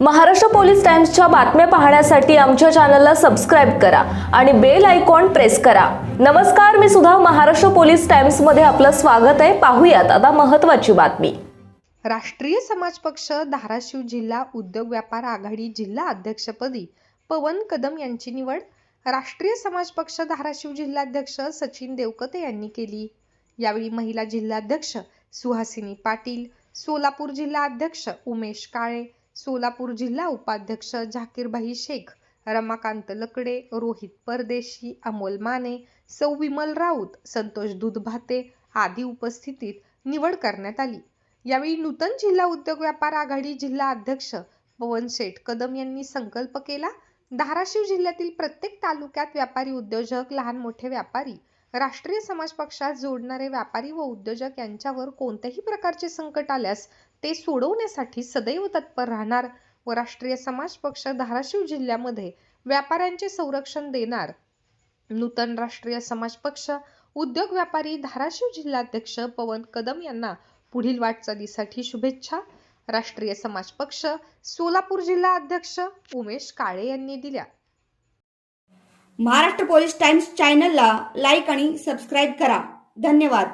Maharashtra police टाइम्सच्या बातम्या पाहण्यासाठी आमच्या चॅनलला सबस्क्राईब करा आणि बेल आयकॉन प्रेस करा. नमस्कार मी सुद्धा महाराष्ट्र पोलीस टाइम्समध्ये आपलं स्वागत आहे. पाहूयात आता महत्त्वाची बातमी. राष्ट्रीय समाज पक्ष धाराशिव जिल्हा उद्योग व्यापार आघाडी जिल्हा अध्यक्षपदी पवन कदम यांची निवड. राष्ट्रीय समाज पक्ष धाराशिव जिल्हाध्यक्ष सचिन देवकते यांनी केली. यावेळी महिला जिल्हाध्यक्ष सुहासिनी पाटील सोलापूर जिल्हा अध्यक्ष उमेश काळे सोलापूर जिल्हा उपाध्यक्ष झाकीरभाई शेख रमाकांत लकडे रोहित परदेशी अमोल माने सौ विमल राऊत संतोष दुधभाते आदी उपस्थितीत निवड करण्यात आली. यावेळी नूतन जिल्हा उद्योग व्यापार आघाडी जिल्हा अध्यक्ष पवन शेठ कदम यांनी संकल्प केला धाराशिव जिल्ह्यातील प्रत्येक तालुक्यात व्यापारी उद्योजक लहान मोठे व्यापारी राष्ट्रीय समाज पक्षात जोडणारे व्यापारी व उद्योजक यांच्यावर कोणत्याही प्रकारचे संकट आल्यास ते सोडवण्यासाठी सदैव तत्पर राहणार. व राष्ट्रीय समाज पक्ष धाराशिव जिल्ह्यामध्ये व्यापाऱ्यांचे संरक्षण देणार. नूतन राष्ट्रीय समाज पक्ष उद्योग व्यापारी धाराशिव जिल्हाध्यक्ष पवन कदम यांना पुढील वाटचालीसाठी शुभेच्छा. राष्ट्रीय समाज पक्ष सोलापूर जिल्हा अध्यक्ष उमेश काळे यांनी दिल्या. महाराष्ट्र पोलीस टाइम्स चॅनलला लाईक आणि सबस्क्राईब करा. धन्यवाद.